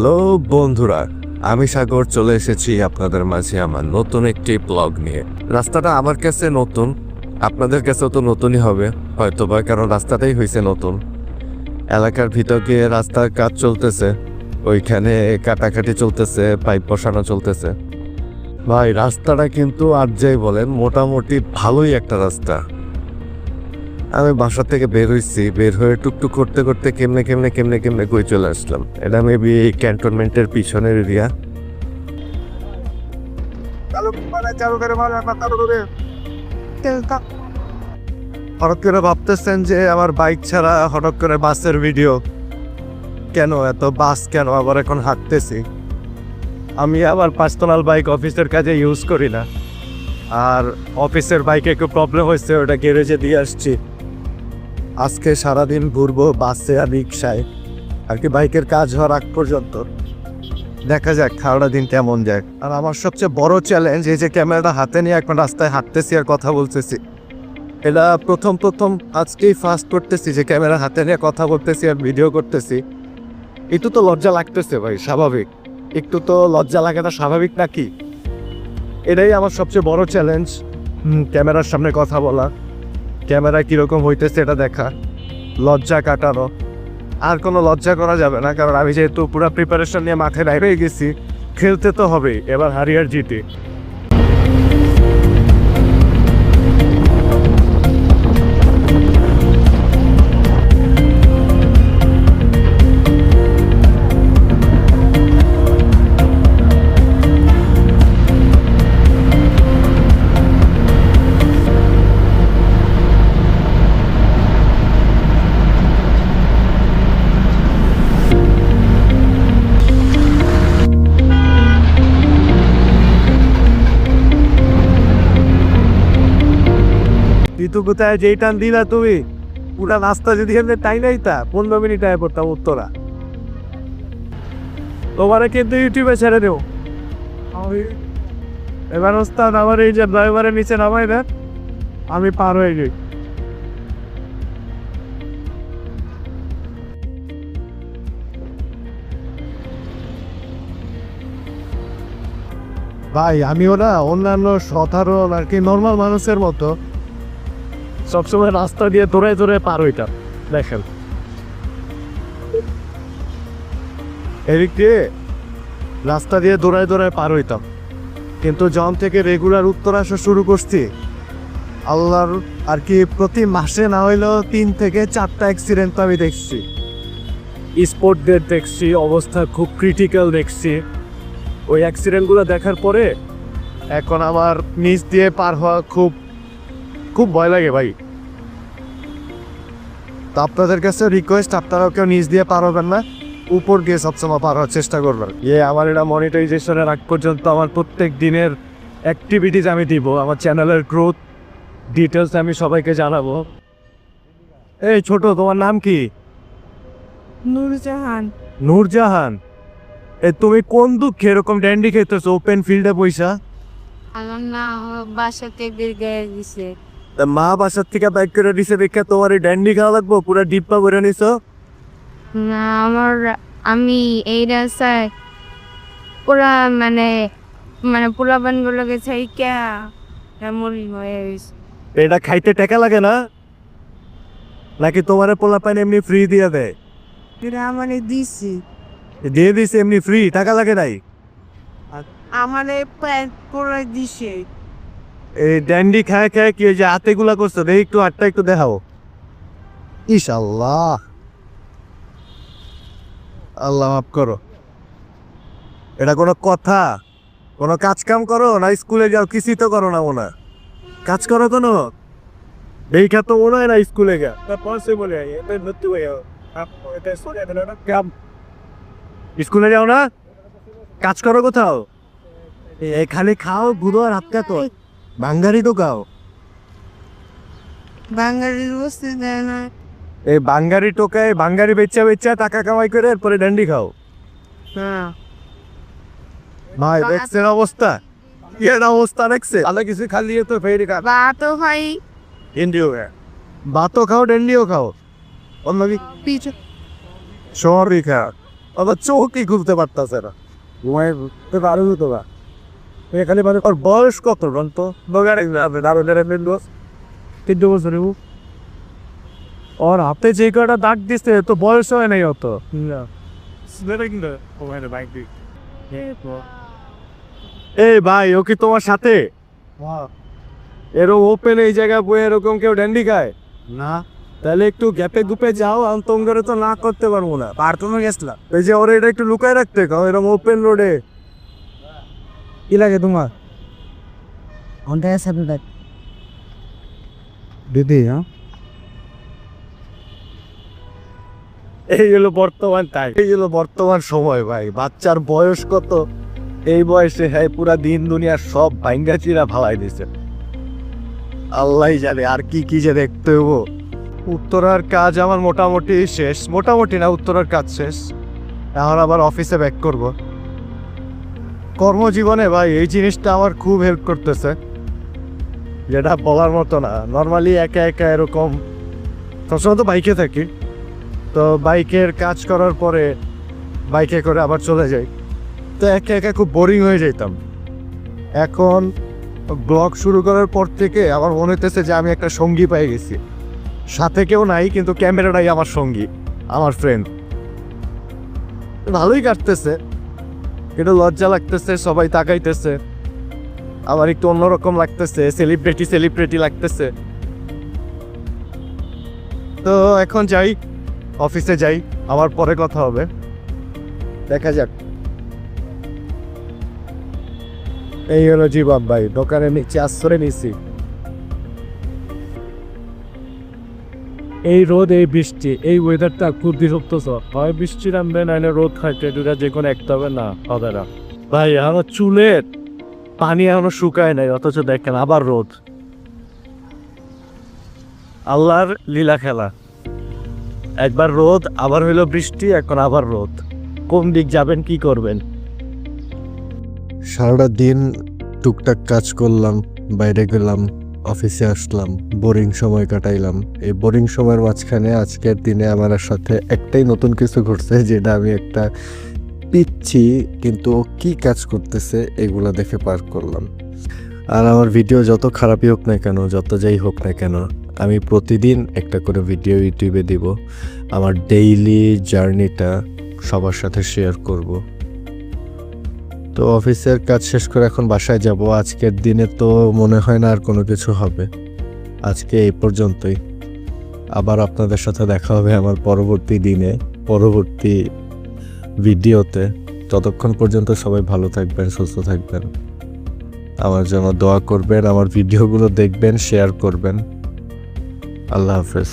Hello বন্ধুরা, আমি সাগর চলে এসেছি আপনাদের মাঝে আমার নতুন একটি ব্লগ নিয়ে। রাস্তাটা আমার কাছে নতুন, আপনাদের কাছেও তো নতুনই হবে হয়তো বা কারণ রাস্তাটাই হয়েছে নতুন। এলাকার ভিতর গিয়ে রাস্তার কাজ চলতেছে, ওইখানে কাটাকাটি চলতেছে, পাইপ বসানো চলতেছে। ভাই, রাস্তাটা কিন্তু আর যাই বলেন, মোটামুটি ভালোই একটা রাস্তা। আমি বাসা থেকে বের হয়েছি বের হয়ে টুকটুক করতে করতে কেমনে কেমনে কেমনে কেমনে কই চলে আসলাম। এটা মেবি এই ক্যান্টনমেন্টের পিছনের এরিয়া। হঠাৎ করে ভাবতেছেন যে আমার বাইক ছাড়া হঠাৎ করে বাসের ভিডিও। কেন এত বাস কেন? আবার এখন হাঁটতেছি। আমি আবার পার্সোনাল বাইক অফিসের কাজে ইউজ করি না। আর অফিসের বাইকে একটু প্রবলেম হয়েছে, ওটা গ্যারেজে দিয়ে আসছি। আজকে সারাদিন ঘুরবো বাসে আর রিক্সায় আর কি বাইকের কাজ হওয়ার আগ পর্যন্ত। দেখা যাক, সারাটা দিন কেমন যায়। আর আমার সবচেয়ে বড় চ্যালেঞ্জ এই যে ক্যামেরাটা হাতে নিয়ে এখন রাস্তায় হাঁটতেছি আর কথা বলতেছি। এটা প্রথম প্রথম আজকেই ফার্স্ট করতেছি যে ক্যামেরা হাতে নিয়ে কথা বলতেছি আর ভিডিও করতেছি। একটু তো লজ্জা লাগতেছে ভাই, স্বাভাবিক। একটু তো লজ্জা লাগাটা স্বাভাবিক নাকি? এটাই আমার সবচেয়ে বড় চ্যালেঞ্জ ক্যামেরার সামনে কথা বলা। ক্যামেরা কীরকম হইতেছে এটা দেখা। লজ্জা কাটানো। আর কোনো লজ্জা করা যাবে না, কারণ আমি যেহেতু পুরো প্রিপারেশন নিয়ে মাঠে বাইরে গেছি, খেলতে তো হবেই, এবার হারিয়ার জিতে। কোথায়, যেই টান দিলা তুমি? পুরা রাস্তা যদি এমনি নাই তা, পনেরো মিনিট আয় পড়তাম উত্তরা। তোমারে কিন্তু ইউটিউবে ছেড়ে আমি এবার ওস্তাদ, আমার এই যে ড্রাইভারের নিচে নামাই দেন, আমি পার হয়ে যাই। ভাই, আমিও না অন্যান্য সাধারণ আর কি নর্মাল মানুষের মতো সবসময় রাস্তা দিয়ে দৌড়ায় দৌড়ায় পার হইতাম, দেখেন। এদিক দিয়ে রাস্তা দিয়ে দৌড়ায় দৌড়ায় পার হইতাম। কিন্তু যখন থেকে রেগুলার উত্তর আসা শুরু করছি, আল্লাহর আর কি প্রতি মাসে না হইলেও তিন থেকে চারটা অ্যাক্সিডেন্ট আমি দেখছি। স্পোর্টদের দেখছি, অবস্থা খুব ক্রিটিক্যাল দেখছি। ওই অ্যাক্সিডেন্টগুলো দেখার পরে এখন আমার নিচ দিয়ে পার হওয়া খুব খুব ভয় লাগে ভাই। তো আপনাদের কাছে রিকোয়েস্ট আপনারাও কেউ নিচ দিয়ে পার হবেন না। উপর গিয়ে সবসময় পার হওয়ার চেষ্টা করবেন। ইয়ে আমার এটা মনিটাইজেশনের আগ পর্যন্ত আমার প্রত্যেক দিনের অ্যাক্টিভিটিস আমি দিব। আমার চ্যানেলের গ্রোথ ডিটেলস আমি সবাইকে জানাব। এই ছোট তোমার নাম কি? নূরজাহান। নূরজাহান? এ তুমি কোন দুঃখে এরকম ড্যান্ডি খেতেছো? ওপেন ফিল্ডে পয়সা আমার না বাসাতে বের গায়ে দিছে তা মা বাসার থেকে বাইক করে দিছে দেখে তোমার এই ড্যান্ডি খাওয়া লাগবো? পুরো ডিব্বা করে নিছো? না আমার আমি এই রাস্তায় পুরা মানে মানে পুরা বানগুলো গেছে এই কে এমন হয়ে গেছে? এটা খাইতে টাকা লাগে না? নাকি তোমার পোলা পানি এমনি ফ্রি দিয়ে দেয়? এটা আমারে দিছি। দিয়ে দিছে এমনি ফ্রি টাকা লাগে নাই? আমারে প্যান্ট পরে দিছে। এই ড্যান্ডি খায় খায় কি যে হাতে গুলা করছ? দেখি একটু হাতটা একটু দেখাও। ইশাল্লাহ। আল্লাহ আল্লাহ মাফ করো। এটা কোনো কথা? কোনো কাজ কাম করো না স্কুলে যাও? কিছুই তো করো না হয়। কাজ করো কোনো? দেখা তো হয় না স্কুলে গা স্কুলে যাও না? কাজ করো কোথাও? খালি খাও, ঘুরো আর হাতটা তো বাঙ্গারি তো খাও বাঙালির বসতে দেয় না। এই বাঙ্গারি টোকায় বাঙ্গারি বেচা বেচা টাকা কামাই করে এরপরে ড্যান্ডি খাও। হ্যাঁ। ভাই দেখছেন অবস্থা? একটা অবস্থা দেখছে আলো কিছু খালি তো ফেরি খা বা তো ভাই ভাতও খাও ড্যান্ডিও খাও। অন্য কি পিছু সরি খা। আবার চোখই খুলতে পারতাছে না। ঘুমায় তো দারুণ হতো না এখানে মানে ওর বয়স কত তিনটে বছর ওর হাতে যে কটা দাগ দিচ্ছে তো বয়স হয় নাই অত। এই ভাই ও কি তোমার সাথে? এরকম ওপেন এই জায়গায় বয়ে এরকম কেউ ড্যান্ডি খায়? না। তাহলে একটু গ্যাপে গুপে যাও আমি তোম করে তো না করতে পারব না। পারতো গেছিলাম। এই যে ওরা এটা একটু লুকায় রাখতে কারণ এরকম ওপেন রোডে কি লাগে তোমার? কোনটা আছে আপনাদের দিদি হ্যাঁ? এই হলো বর্তমান টাইম এই হলো বর্তমান সময় ভাই। বাচ্চার বয়স কত? এই বয়সে হ্যাঁ পুরা দিন দুনিয়ার সব ভাঙ্গা চিরা ফালাই দিছে। আল্লাহ জানে আর কি কি যে দেখতে হব। উত্তরার কাজ আমার মোটামুটি শেষ। মোটামুটি না উত্তরার কাজ শেষ। এখন আবার অফিসে ব্যাক করব। কর্মজীবনে ভাই, এই জিনিসটা আমার খুব হেল্প করতেছে। যেটা বলার মতো না। নর্মালি একা একা এরকম। সবসময় তো বাইকে থাকি। তো বাইকের কাজ করার পরে বাইকে করে আবার চলে যাই। তো একা একা খুব বোরিং হয়ে যেতাম এখন ব্লগ শুরু করার পর থেকে আমার মনে হতেছে যে আমি একটা সঙ্গী পেয়ে গেছি। সাথে কেউ নাই, কিন্তু ক্যামেরাটাই আমার সঙ্গী, আমার ফ্রেন্ড ভালোই কাটতেছে। একটু লজ্জা লাগতেছে, সবাই তাকাইতেছে। আমার একটু অন্যরকম লাগতেছে সেলিব্রিটি সেলিব্রিটি লাগতেছে। তো এখন যাই অফিসে যাই আমার পরে কথা হবে। দেখা যাক। এই হলো জীবন ভাই দোকানে নিচে আশ্রয় নিছি এই রোদ, এই বৃষ্টি, এই ওয়েদারটা খুব বিরক্ত হয় বৃষ্টি নামবে না রোদ খাইতে দুটা যে কোনো একটা হবে না হবে না। ভাই আমার চুলের পানি এখনও শুকায় নাই, অথচ দেখেন আবার রোদ। আল্লাহর লীলা খেলা। একবার রোদ, আবার হইল বৃষ্টি, এখন আবার রোদ। কোন দিক যাবেন, কি করবেন? সারাটা দিন টুকটাক কাজ করলাম, বাইরে গেলাম। অফিসে আসলাম, বোরিং সময় কাটাইলাম। এই বোরিং সময়ের মাঝখানে আজকের দিনে আমার সাথে একটাই নতুন কিছু ঘটছে, যেটা আমি একটা পিচ্ছি কিন্তু কি কাজ করতেছে এগুলা দেখে পার করলাম। আর আমার ভিডিও যত খারাপই হোক না কেন, যত যাই হোক না কেন, আমি প্রতিদিন একটা করে ভিডিও ইউটিউবে দিব। আমার ডেইলি জার্নিটা সবার সাথে শেয়ার করব। তো অফিসের কাজ শেষ করে এখন বাসায় যাব। আজকের দিনে তো মনে হয় না আর কোনো কিছু হবে। আজকে এই পর্যন্তই। আবার আপনাদের সাথে দেখা হবে আমার পরবর্তী দিনে, পরবর্তী ভিডিওতে। ততক্ষণ পর্যন্ত সবাই ভালো থাকবেন, সুস্থ থাকবেন। আমার জন্য দোয়া করবেন, আমার ভিডিওগুলো দেখবেন, শেয়ার করবেন। আল্লাহ হাফেজ।